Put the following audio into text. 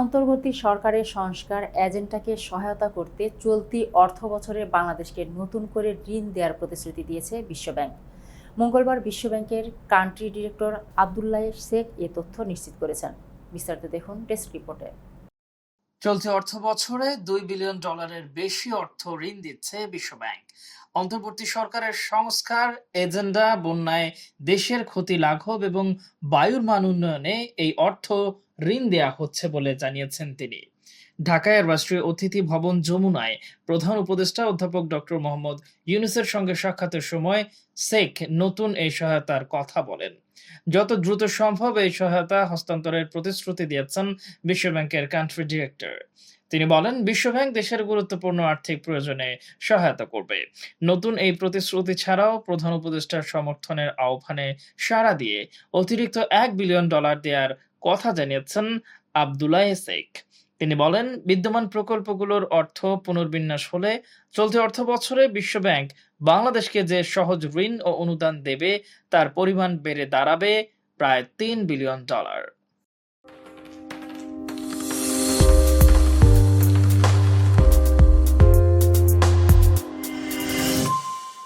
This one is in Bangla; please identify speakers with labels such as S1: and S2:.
S1: অন্তর্বর্তী সরকারের সংস্কার এজেন্ডাকে সহায়তা করতে চলতি অর্থ বছরে বাংলাদেশকে নতুন করে ঋণ দেওয়ার প্রতিশ্রুতি দিয়েছে বিশ্বব্যাংক। মঙ্গলবার বিশ্বব্যাংকের কান্ট্রি ডিরেক্টর আবদুল্লাহ শেখ এ তথ্য নিশ্চিত করেছেন। বিস্তারিত দেখুন ডেস্ক রিপোর্টে।
S2: চলতি অর্থ বছরে দুই বিলিয়ন ডলারের বেশি অর্থ ঋণ দিচ্ছে বিশ্বব্যাংক। অন্তর্বর্তী সরকারের সংস্কার এজেন্ডা, বন্যায় দেশের ক্ষতি লাঘব এবং বায়ুর মান উন্নয়নে এই অর্থ ঋণ দেয়া হচ্ছে বলে জানিয়েছেন তিনি। ঢাকায় রাষ্ট্রীয় অতিথি ভবন যমুনায় প্রধান উপদেষ্টা অধ্যাপক ডক্টর মোহাম্মদ ইউনুসের সঙ্গে সাক্ষাতের সময় শেখ নতুন এই সহায়তার কথা বলেন। যত দ্রুত সম্ভব এই সহায়তা হস্তান্তরের প্রতিশ্রুতি দিয়েছেন বিশ্বব্যাংকের কান্ট্রি ডিরেক্টর তিনি বলেন, বিশ্বব্যাংক দেশের গুরুত্বপূর্ণ আর্থিক প্রয়োজনে সহায়তা করবে। নতুন এই প্রতিশ্রুতি ছাড়াও প্রধান উপদেষ্টার সমর্থনের আহ্বানে সাড়া দিয়ে অতিরিক্ত এক বিলিয়ন ডলার দেওয়ার কথা জানিয়েছেন আবদুল্লাহ শেখ তিনি বলেন, বিদ্যমান প্রকল্পগুলোর অর্থ পুনর্বিন্যাস হলে চলতি অর্থ বছরে বিশ্বব্যাংক বাংলাদেশকে যে সহজ ঋণ ও অনুদান দেবে, তার পরিমাণ বেড়ে দাঁড়াবে প্রায় তিন বিলিয়ন ডলার।